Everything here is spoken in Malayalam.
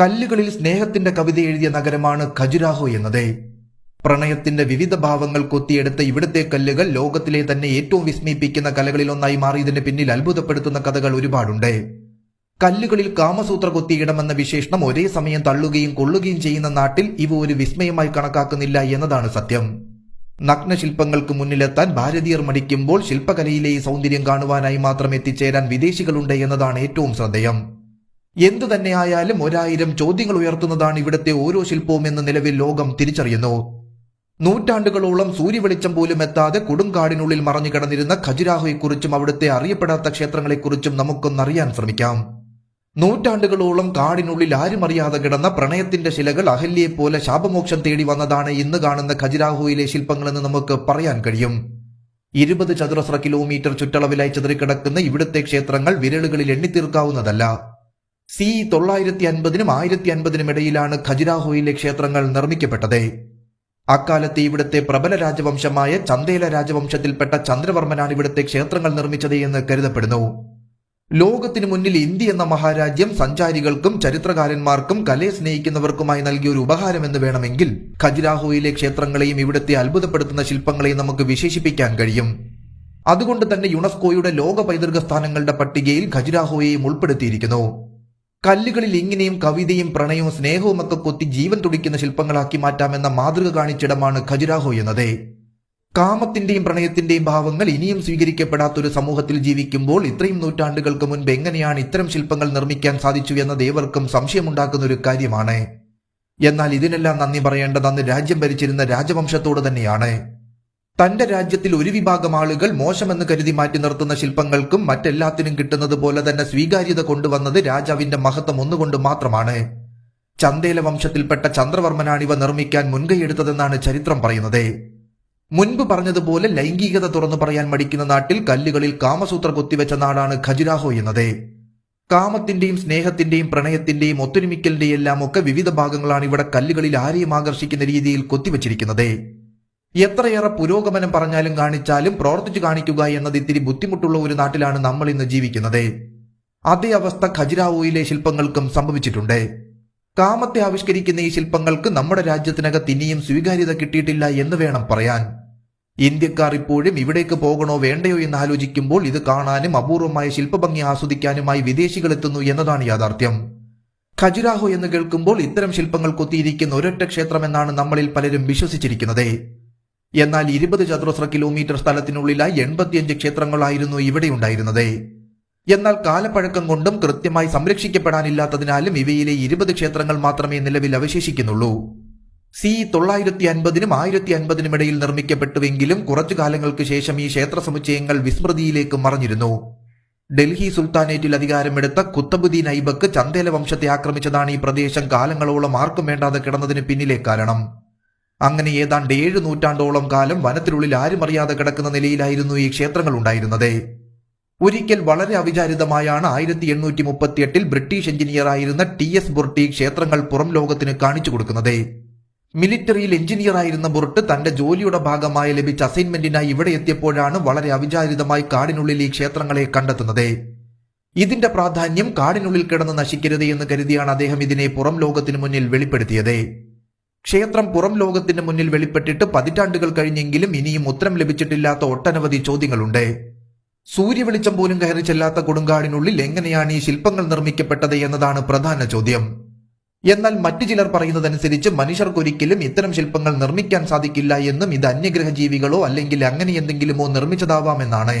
കല്ലുകളിൽ സ്നേഹത്തിന്റെ കവിത എഴുതിയ നഗരമാണ് ഖജുരാഹോ എന്നത്. പ്രണയത്തിന്റെ വിവിധ ഭാവങ്ങൾ കൊത്തിയെടുത്ത ഇവിടുത്തെ കല്ലുകൾ ലോകത്തിലെ തന്നെ ഏറ്റവും വിസ്മയിപ്പിക്കുന്ന കലകളിലൊന്നായി മാറിയതിന് പിന്നിൽ അത്ഭുതപ്പെടുത്തുന്ന കഥകൾ ഒരുപാടുണ്ട്. കല്ലുകളിൽ കാമസൂത്ര കൊത്തിയിടമെന്ന വിശേഷണം ഒരേ സമയം തള്ളുകയും കൊള്ളുകയും ചെയ്യുന്ന നാട്ടിൽ ഇവ ഒരു വിസ്മയമായി കണക്കാക്കുന്നില്ല എന്നതാണ് സത്യം. നഗ്നശില്പങ്ങൾക്ക് മുന്നിലെത്താൻ ഭാരതീയർ മടിക്കുമ്പോൾ ശില്പകലയിലെ ഈ സൗന്ദര്യം കാണുവാനായി മാത്രം എത്തിച്ചേരാൻ വിദേശികളുണ്ട് എന്നതാണ് ഏറ്റവും ശ്രദ്ധേയം. എന്തു തന്നെയായാലും ഒരായിരം ചോദ്യങ്ങൾ ഉയർത്തുന്നതാണ് ഇവിടുത്തെ ഓരോ ശില്പവും എന്ന് നിലവിൽ ലോകം തിരിച്ചറിയുന്നു. നൂറ്റാണ്ടുകളോളം സൂര്യവെളിച്ചം പോലും എത്താതെ കൊടുങ്കാടിനുള്ളിൽ മറഞ്ഞു കിടന്നിരുന്ന ഖജുരാഹോയെക്കുറിച്ചും അവിടുത്തെ അറിയപ്പെടാത്ത ക്ഷേത്രങ്ങളെക്കുറിച്ചും നമുക്കൊന്നറിയാൻ ശ്രമിക്കാം. നൂറ്റാണ്ടുകളോളം കാടിനുള്ളിൽ ആരും അറിയാതെ കിടന്ന പ്രണയത്തിന്റെ ശിലകൾ അഹല്യയെപ്പോലെ ശാപമോക്ഷം തേടി വന്നതാണ് ഇന്ന് കാണുന്ന ഖജുരാഹോയിലെ ശില്പങ്ങളെന്ന് നമുക്ക് പറയാൻ കഴിയും. ഇരുപത് ചതുരശ്ര കിലോമീറ്റർ ചുറ്റളവിലായി ചിതറിക്കിടക്കുന്ന ഇവിടുത്തെ ക്ഷേത്രങ്ങൾ വിരലുകളിൽ എണ്ണിത്തീർക്കാവുന്നതല്ല. സി തൊള്ളായിരത്തി അൻപതിനും ആയിരത്തി അൻപതിനും ഇടയിലാണ് ഖജുരാഹോയിലെ ക്ഷേത്രങ്ങൾ നിർമ്മിക്കപ്പെട്ടത്. അക്കാലത്ത് ഇവിടുത്തെ പ്രബല രാജവംശമായ ചന്ദേല രാജവംശത്തിൽപ്പെട്ട ചന്ദ്രവർമ്മനാണ് ഇവിടുത്തെ ക്ഷേത്രങ്ങൾ നിർമ്മിച്ചത് എന്ന് കരുതപ്പെടുന്നു. ലോകത്തിനു മുന്നിൽ ഇന്ത്യ എന്ന മഹാരാജ്യം സഞ്ചാരികൾക്കും ചരിത്രകാരന്മാർക്കും കലയെ സ്നേഹിക്കുന്നവർക്കുമായി നൽകിയ ഒരു ഉപഹാരമെന്ന് വേണമെങ്കിൽ ഖജുരാഹോയിലെ ക്ഷേത്രങ്ങളെയും ഇവിടുത്തെ അത്ഭുതപ്പെടുത്തുന്ന ശില്പങ്ങളെയും നമുക്ക് വിശേഷിപ്പിക്കാൻ കഴിയും. അതുകൊണ്ട് തന്നെ യുനെസ്കോയുടെ ലോക പൈതൃക സ്ഥാനങ്ങളുടെ പട്ടികയിൽ ഖജുരാഹോയെയും ഉൾപ്പെടുത്തിയിരിക്കുന്നു. കല്ലുകളിൽ ഇങ്ങനെയും കവിതയും പ്രണയവും സ്നേഹവും ഒക്കെ കൊത്തി ജീവൻ തുടിക്കുന്ന ശില്പങ്ങളാക്കി മാറ്റാമെന്ന മാതൃക കാണിച്ചിടമാണ് ഖജുരാഹോ എന്നത്. കാമത്തിന്റെയും പ്രണയത്തിന്റെയും ഭാവങ്ങൾ ഇനിയും സ്വീകരിക്കപ്പെടാത്ത ഒരു സമൂഹത്തിൽ ജീവിക്കുമ്പോൾ ഇത്രയും നൂറ്റാണ്ടുകൾക്ക് മുൻപ് എങ്ങനെയാണ് ഇത്തരം ശില്പങ്ങൾ നിർമ്മിക്കാൻ സാധിച്ചു എന്നത് ഏവർക്കും സംശയമുണ്ടാക്കുന്ന ഒരു കാര്യമാണ്. എന്നാൽ ഇതിനെല്ലാം നന്ദി പറയേണ്ടത് അന്ന് രാജ്യം ഭരിച്ചിരുന്ന രാജവംശത്തോട് തന്നെയാണ്. തന്റെ രാജ്യത്തിൽ ഒരു വിഭാഗം ആളുകൾ മോശമെന്ന് കരുതി മാറ്റി നിർത്തുന്ന ശില്പങ്ങൾക്കും മറ്റെല്ലാത്തിനും കിട്ടുന്നത് പോലെ തന്നെ സ്വീകാര്യത കൊണ്ടുവന്നത് രാജാവിന്റെ മഹത്വം ഒന്നുകൊണ്ട് മാത്രമാണ്. ചന്തേല വംശത്തിൽപ്പെട്ട ചന്ദ്രവർമ്മനാണിവ നിർമ്മിക്കാൻ മുൻകൈയെടുത്തതെന്നാണ് ചരിത്രം പറയുന്നത്. മുൻപ് പറഞ്ഞതുപോലെ ലൈംഗികത തുറന്നു പറയാൻ മടിക്കുന്ന നാട്ടിൽ കല്ലുകളിൽ കാമസൂത്ര കൊത്തിവെച്ച നാടാണ് ഖജുരാഹോ എന്നത്. കാമത്തിന്റെയും സ്നേഹത്തിന്റെയും പ്രണയത്തിന്റെയും ഒത്തൊരുമിക്കലിന്റെയും എല്ലാം ഒക്കെ വിവിധ ഭാഗങ്ങളാണ് ഇവിടെ കല്ലുകളിൽ ആരെയും ആകർഷിക്കുന്ന രീതിയിൽ കൊത്തിവെച്ചിരിക്കുന്നത്. എത്രയേറെ പുരോഗമനം പറഞ്ഞാലും കാണിച്ചാലും പ്രവർത്തിച്ചു കാണിക്കുക എന്നത് ഇത്തിരി ബുദ്ധിമുട്ടുള്ള ഒരു നാട്ടിലാണ് നമ്മൾ ഇന്ന് ജീവിക്കുന്നത്. അതേ അവസ്ഥ ഖജുരാവോയിലെ ശില്പങ്ങൾക്കും സംഭവിച്ചിട്ടുണ്ട്. കാമത്തെ ആവിഷ്കരിക്കുന്ന ഈ ശില്പങ്ങൾക്ക് നമ്മുടെ രാജ്യത്തിനകത്ത് ഇനിയും സ്വീകാര്യത കിട്ടിയിട്ടില്ല എന്ന് വേണം പറയാൻ. ഇന്ത്യക്കാർ ഇപ്പോഴും ഇവിടേക്ക് പോകണോ വേണ്ടയോ എന്ന് ആലോചിക്കുമ്പോൾ ഇത് കാണാനും അപൂർവമായ ശില്പഭംഗി ആസ്വദിക്കാനുമായി വിദേശികൾ എത്തുന്നു എന്നതാണ് യാഥാർത്ഥ്യം. ഖജുരാഹോ എന്ന് കേൾക്കുമ്പോൾ ഇത്തരം ശില്പങ്ങൾ കൊത്തിയിരിക്കുന്ന ഒരൊറ്റ ക്ഷേത്രമെന്നാണ് നമ്മളിൽ പലരും വിശ്വസിച്ചിരിക്കുന്നത്. എന്നാൽ ഇരുപത് ചതുരശ്ര കിലോമീറ്റർ സ്ഥലത്തിനുള്ളിലായി എൺപത്തിയഞ്ച് ക്ഷേത്രങ്ങളായിരുന്നു ഇവിടെ ഉണ്ടായിരുന്നത്. എന്നാൽ കാലപ്പഴക്കം കൊണ്ടും കൃത്യമായി സംരക്ഷിക്കപ്പെടാനില്ലാത്തതിനാലും ഇവയിലെ ഇരുപത് ക്ഷേത്രങ്ങൾ മാത്രമേ നിലവിൽ അവശേഷിക്കുന്നുള്ളൂ. സി തൊള്ളായിരത്തി അൻപതിനും ആയിരത്തി അൻപതിനും ഇടയിൽ നിർമ്മിക്കപ്പെട്ടുവെങ്കിലും കുറച്ചു കാലങ്ങൾക്ക് ശേഷം ഈ ക്ഷേത്ര സമുച്ചയങ്ങൾ വിസ്മൃതിയിലേക്ക് മറഞ്ഞിരുന്നു. ഡൽഹി സുൽത്താനേറ്റിൽ അധികാരമെടുത്ത കുത്തബുദ്ദീൻ ഐബക്ക് ചന്ദേല വംശത്തെ ആക്രമിച്ചതാണ് ഈ പ്രദേശം കാലങ്ങളോളം ആർക്കും വേണ്ടാതെ കിടന്നതിന് പിന്നിലെ കാരണം. അങ്ങനെ ഏതാണ്ട് ഏഴ് നൂറ്റാണ്ടോളം കാലം വനത്തിനുള്ളിൽ ആരും അറിയാതെ കിടക്കുന്ന നിലയിലായിരുന്നു ഈ ക്ഷേത്രങ്ങൾ ഉണ്ടായിരുന്നത്. ഒരിക്കൽ വളരെ അവിചാരിതമായാണ് ആയിരത്തി എണ്ണൂറ്റി മുപ്പത്തിയെട്ടിൽ ബ്രിട്ടീഷ് എഞ്ചിനീയറായിരുന്ന ടി എസ് ബുർട്ടി ക്ഷേത്രങ്ങൾ പുറം ലോകത്തിന് കാണിച്ചു കൊടുക്കുന്നത്. മിലിറ്ററിയിൽ എഞ്ചിനീയർ ആയിരുന്ന ബുർട്ട് തന്റെ ജോലിയുടെ ഭാഗമായി ലഭിച്ച അസൈൻമെന്റിനായി ഇവിടെ എത്തിയപ്പോഴാണ് വളരെ അവിചാരിതമായി കാടിനുള്ളിൽ ഈ ക്ഷേത്രങ്ങളെ കണ്ടെത്തുന്നത്. ഇതിന്റെ പ്രാധാന്യം കാടിനുള്ളിൽ കിടന്ന് നശിക്കരുത് എന്ന് കരുതിയാണ് അദ്ദേഹം ഇതിനെ പുറം ലോകത്തിന് മുന്നിൽ വെളിപ്പെടുത്തിയത്. ക്ഷേത്രം പുറം ലോകത്തിന് മുന്നിൽ വെളിപ്പെട്ടിട്ട് പതിറ്റാണ്ടുകൾ കഴിഞ്ഞെങ്കിലും ഇനിയും ഉത്തരം ലഭിച്ചിട്ടില്ലാത്ത ഒട്ടനവധി ചോദ്യങ്ങളുണ്ട്. സൂര്യവെളിച്ചം പോലും കയറി ചെല്ലാത്ത കൊടുങ്കാടിനുള്ളിൽ എങ്ങനെയാണ് ഈ ശില്പങ്ങൾ നിർമ്മിക്കപ്പെട്ടത് എന്നതാണ് പ്രധാന ചോദ്യം. എന്നാൽ മറ്റു ചിലർ പറയുന്നതനുസരിച്ച് മനുഷ്യർക്കൊരിക്കലും ഇത്തരം ശില്പങ്ങൾ നിർമ്മിക്കാൻ സാധിക്കില്ല എന്നും ഇത് അന്യഗ്രഹ ജീവികളോ അല്ലെങ്കിൽ അങ്ങനെ എന്തെങ്കിലുമോ നിർമ്മിച്ചതാവാമെന്നാണ്